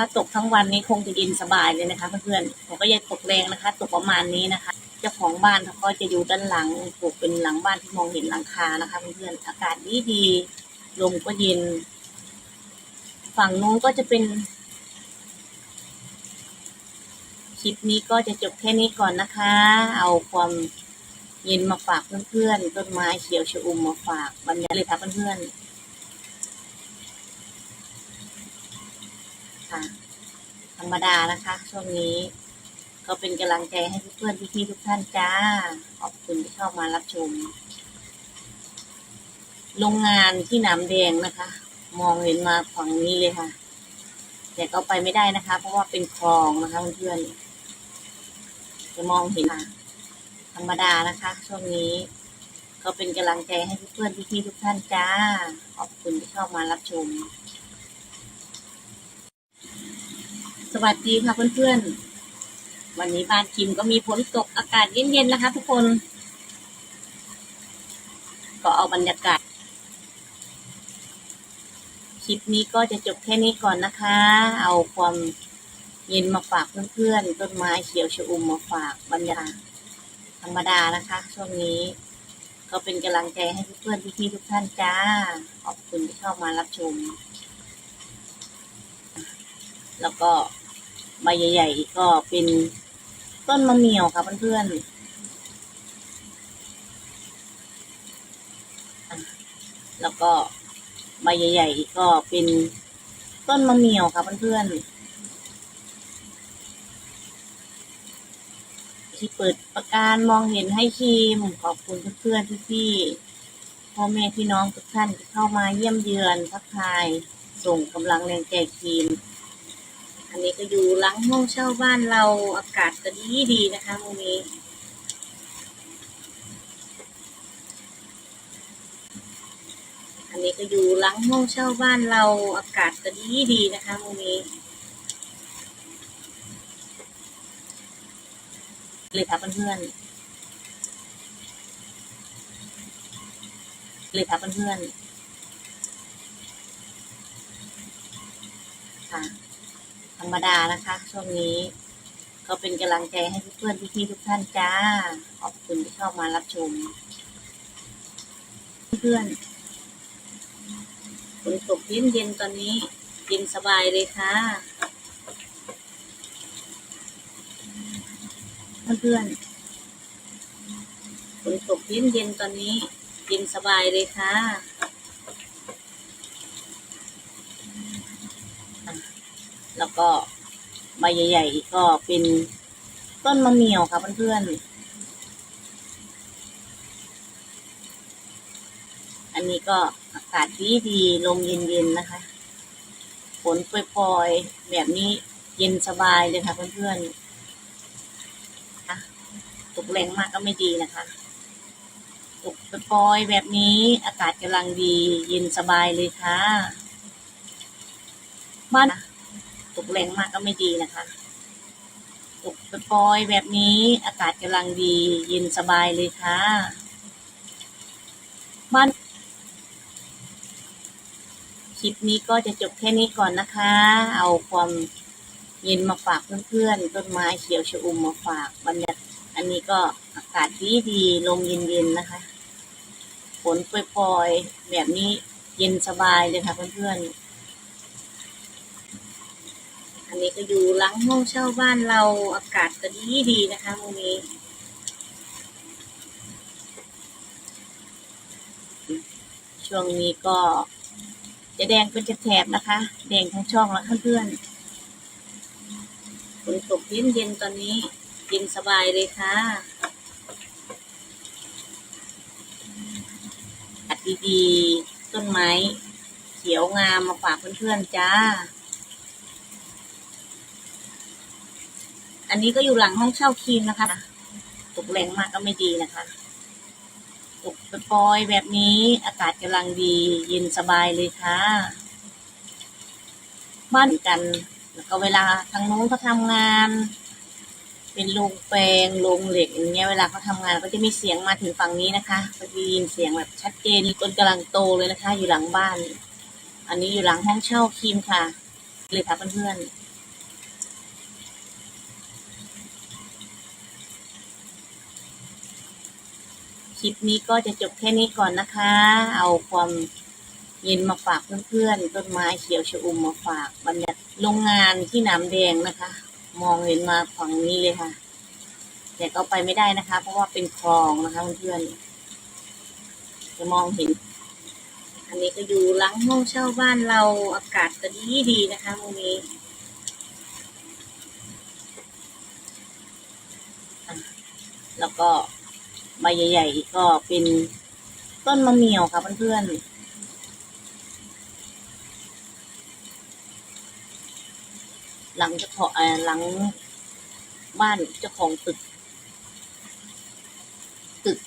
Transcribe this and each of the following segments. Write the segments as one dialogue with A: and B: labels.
A: ถ้าตกทั้งวันนี้คงจะเย็นสบายเลยนะคะเพื่อนๆผมก็ยังตกแรงนะคะ ตกประมาณนี้นะคะเจ้าของบ้านเขาก็จะอยู่ด้านหลังปลูกเป็นหลังบ้านที่มองเห็นหลังคานะคะเพื่อนๆอากาศดีดีๆลมก็เย็น ฝั่งนู้นก็จะเป็นคลิปนี้ก็จะจบแค่นี้ก่อนนะคะ เอาความเย็นมาฝากเพื่อนๆ ต้นไม้เขียวชอุ่มมาฝากบรรยากาศเลยค่ะเพื่อนๆ ค่ะ ธรรมดานะคะ ช่วงนี้ ก็เป็นกำลังใจให้เพื่อนๆพี่ๆทุกท่านจ้า ขอบคุณที่เข้ามารับชม โรงงานที่หนามแดงนะคะ มองเห็นมาฝั่งนี้เลยค่ะ แต่ก็ไปไม่ได้นะคะ เพราะว่าเป็นคลองนะคะเพื่อนๆจะมองเห็นค่ะธรรมดานะคะ ช่วงนี้ก็เป็นกำลังใจให้เพื่อนๆพี่ๆทุกท่านจ้า ขอบคุณที่เข้ามารับชม สวัสดีค่ะเพื่อนๆ วันนี้บ้านคิมก็มีฝนตกอากาศเย็นๆนะคะทุกคน ก็เอาบรรยากาศ คลิปนี้ก็จะจบแค่นี้ก่อนนะคะ เอาความเย็นมาฝากเพื่อนๆ ต้นไม้เขียวชอุ่มมาฝากบรรยากาศธรรมดานะคะ ช่วงนี้ก็เป็นกำลังใจให้เพื่อนๆพี่ๆทุกท่านจ้า ขอบคุณที่เข้ามารับชม แล้วก็ ใบใหญ่ๆก็เป็นต้นมะเหมี่ยวค่ะเพื่อนๆ แล้วก็ใบใหญ่ๆก็เป็นต้นมะเหมี่ยวค่ะเพื่อนๆ ที่เปิดประการมองเห็นให้ครีมขอบคุณเพื่อนๆพี่ๆพ่อแม่พี่น้องทุกท่านที่เข้ามาเยี่ยมเยือนทักทายส่งกำลังแรงใจครีม อันนี้ก็อยู่หลังห้องเช่าบ้านเราอากาศก็ดีดีนะคะวันนี้อันนี้ก็อยู่หลังห้องเช่าบ้านเราอากาศก็ดีดีนะคะวันนี้เลยค่ะเพื่อนๆเลยค่ะเพื่อนๆค่ะ ธรรมดานะคะ ช่วงนี้ ก็เป็นกำลังใจให้เพื่อนๆพี่ๆทุกท่านจ้า ขอบคุณที่เข้ามารับชม เพื่อนฝนตกเย็นๆตอนนี้เย็นสบายเลยค่ะ เพื่อนฝนตกเย็นๆตอนนี้เย็นสบายเลยค่ะ แล้วก็ใบใหญ่ๆก็เป็นต้นมะเหมี่ยวค่ะเพื่อนๆ อันนี้ก็อากาศดีดีๆลมเย็นๆนะคะ ฝนปล่อยๆ แบบนี้เย็นสบายเลยค่ะเพื่อนๆ ตกแรงมากก็ไม่ดีนะคะตกปล่อยแบบนี้อากาศกำลังดีเย็นสบายเลยค่ะบ้าน ตกแรงมากก็ไม่ดีนะคะ ตกปล่อยแบบนี้อากาศกำลังดีเย็นสบายเลยค่ะ บ้านคลิปนี้ก็จะจบแค่นี้ก่อนนะคะ เอาความเย็นมาฝากเพื่อนๆ ต้นไม้เขียวชอุ่มมาฝากบรรยากาศอันนี้ก็อากาศดีดีๆลมเย็นๆนะคะฝนปล่อยๆแบบนี้เย็นสบายเลยค่ะเพื่อนๆ อันนี้ก็อยู่หลังห้องเช่าบ้านเราอากาศก็ดีดีนะคะวันนี้ช่วงนี้ก็ จะแดงเป็นจะแถบนะคะ แดงทั้งช่องแล้วเพื่อนฝนตกเย็นเย็นตอนนี้เย็นสบายเลยค่ะอากาศดีๆต้นไม้เขียวงามมาฝากเพื่อนๆจ้า อันนี้ก็อยู่หลังห้องเช่าครีมนะคะ ตกแรงมากก็ไม่ดีนะคะ ตกปล่อยแบบนี้อากาศกำลังดีเย็นสบายเลยค่ะ บ้านกัน แล้วก็เวลาทางนู้นเขาทำงาน เป็นโรงแปลงโรงเหล็กอย่างเงี้ยเวลาเขาทำงานก็จะมีเสียงมาถึงฝั่งนี้นะคะก็จะยินเสียงแบบชัดเจนต้นกำลังโตเลยนะคะ อยู่หลังบ้าน อันนี้อยู่หลังห้องเช่าครีมค่ะ เลยค่ะเพื่อนๆ คลิปนี้ก็จะจบแค่นี้ก่อนนะคะ เอาความเย็นมาฝากเพื่อนๆ ต้นไม้เขียวชอุ่มมาฝากบรรยากาศโรงงานที่น้ำแดงนะคะ มองเห็นมาฝั่งนี้เลยค่ะ แต่ก็ไปไม่ได้นะคะ เพราะว่าเป็นคลองนะคะเพื่อนๆ จะมองเห็น อันนี้ก็อยู่หลังห้องเช่าบ้านเราอากาศก็ดีดีๆนะคะวันนี้แล้วก็ ใบใหญ่ๆก็เป็นต้นมะเมี่ยวค่ะเพื่อนๆหลังเจ้าของเอ่อหลังบ้านเจ้าของตึก ตึก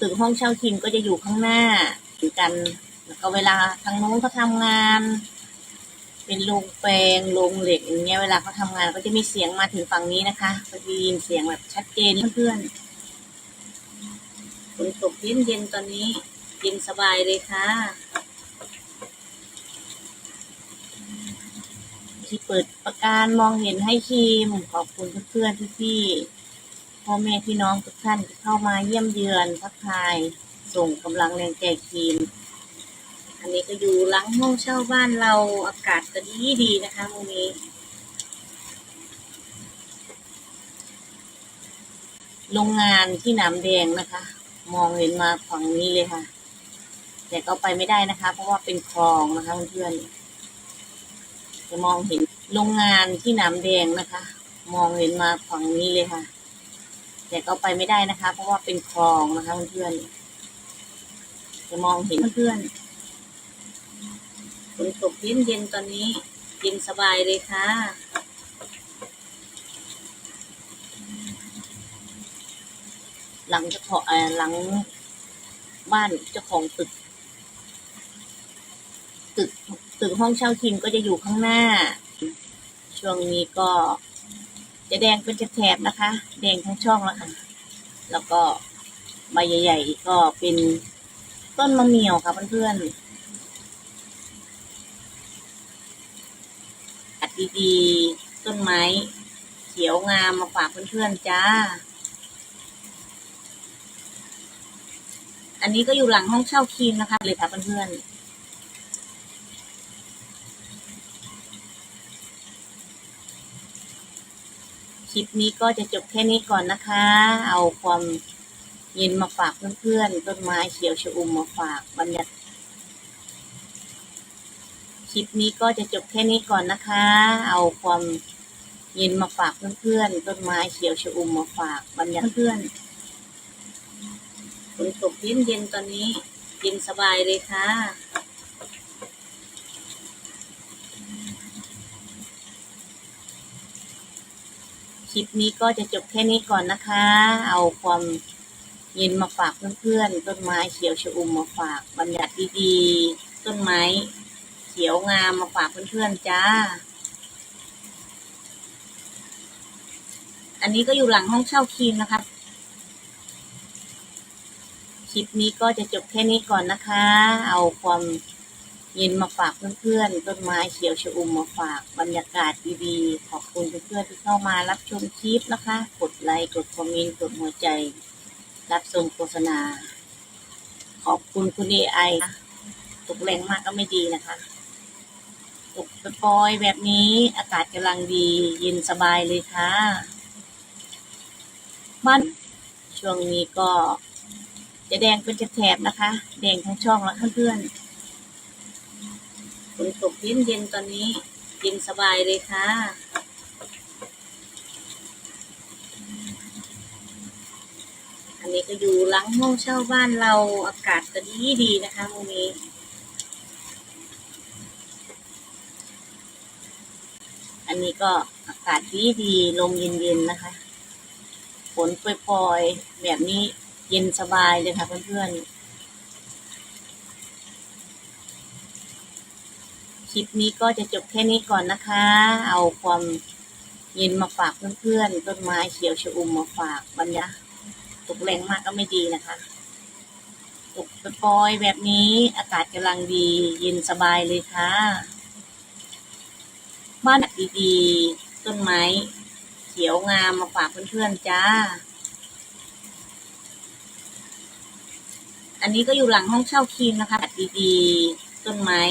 A: ตึกห้องเช่าคิมก็จะอยู่ข้างหน้าเหมือนกันแล้วก็เวลาทางนู้นเขาทำงาน เป็นโรงแปลงโรงเหล็กอย่างเงี้ยเวลาเขาทำงานก็จะมีเสียงมาถึงฝั่งนี้นะคะก็จะได้ยินเสียงแบบชัดเจนเพื่อนๆ นตกเย็นเย็นๆตอนนี้เย็นสบายเลยค่ะ ที่เปิดประการมองเห็นให้คิมขอบคุณเพื่อนๆพี่ๆพ่อแม่พี่น้องทุกท่านที่เข้ามาเยี่ยมเยือนทักทายส่งกำลังแรงใจคิมอันนี้ก็อยู่หลังห้องเช่าบ้านเราอากาศก็ดีดีนะคะวันนี้โรงงานที่หน้ำแดงนะคะ มองเห็นมาฝั่งนี้เลยค่ะ แต่ก็ไปไม่ได้นะคะ เพราะว่าเป็นคลองนะคะเพื่อนจะมองเห็นโรงงานที่น้ำแดงนะคะ มองเห็นมาฝั่งนี้เลยค่ะ แต่ก็ไปไม่ได้นะคะ เพราะว่าเป็นคลองนะคะเพื่อนจะมองเห็นเพื่อนฝนตกเย็นเย็นตอนนี้เย็นสบายเลยค่ะ หลังเจ้าของเอ่อหลังบ้านเจ้าของตึก ตึกตึกห้องเช่าคิมก็จะอยู่ข้างหน้า ช่วงนี้ก็ จะแดงเป็นแถบนะคะ แดงทั้งช่องแล้วค่ะ แล้วก็ใบใหญ่ ๆ ก็เป็นต้นมะเมี่ยวค่ะเพื่อนๆอัดดีๆต้นไม้เขียวงามมาฝากเพื่อนๆจ้า อันนี้ก็อยู่หลังห้องเช่าคีมนะคะ เลยค่ะเพื่อนๆคลิปนี้ก็จะจบแค่นี้ก่อนนะคะ เอาความเย็นมาฝากเพื่อนๆ ต้นไม้เขียวชอุ่มมาฝากบรรยากาศคลิปนี้ก็จะจบแค่นี้ก่อนนะคะ เอาความเย็นมาฝากเพื่อนๆ ต้นไม้เขียวชอุ่มมาฝากบรรยากาศเพื่อน นตกเย็นเย็นๆตอนนี้เย็นสบายเลยค่ะ คลิปนี้ก็จะจบแค่นี้ก่อนนะคะ เอาความเย็นมาฝากเพื่อนๆ ต้นไม้เขียวชอุ่มมาฝากบรรยากาศดีๆ ต้นไม้เขียวงามมาฝากเพื่อนๆ จ้า อันนี้ก็อยู่หลังห้องเช่าคีมนะคะ คลิปนี้ก็จะจบแค่นี้ก่อนนะคะ เอาความเย็นมาฝากเพื่อนๆ ต้นไม้เขียวชอุ่มมาฝากบรรยากาศดีๆ ขอบคุณเพื่อนๆที่เข้ามารับชมคลิปนะคะ กดไลค์กดคอมเมนต์กดหัวใจ รับชมโฆษณา ขอบคุณคุณเอไอตกแรงมากก็ไม่ดีนะคะ ตกปอยแบบนี้อากาศกำลังดี เย็นสบายเลยค่ะ บ้านช่วงนี้ก็ จะแดงเป็นแถบๆนะคะ แดงทั้งช่องแล้วเพื่อนๆฝนตกเย็นเย็นๆตอนนี้เย็นสบายเลยค่ะ อันนี้ก็อยู่หลังห้องเช่าบ้านเราอากาศก็ดีดีนะคะวันนี้อันนี้ก็อากาศดีดีๆลมเย็นๆนะคะ ฝนปล่อยๆแบบนี้ เย็นสบายเลยค่ะเพื่อนๆ คลิปนี้ก็จะจบแค่นี้ก่อนนะคะ เอาความเย็นมาฝากเพื่อนๆ ต้นไม้เขียวชอุ่มมาฝากบรรยาตกแรงมากก็ไม่ดีนะคะ ตกปลอยแบบนี้อากาศกำลังดี เย็นสบายเลยค่ะ บ้านดีๆ ต้นไม้เขียวงามมาฝากเพื่อนๆจ้า อันนี้ก็อยู่หลังห้องเช่าครีมนะคะดีๆต้นไม้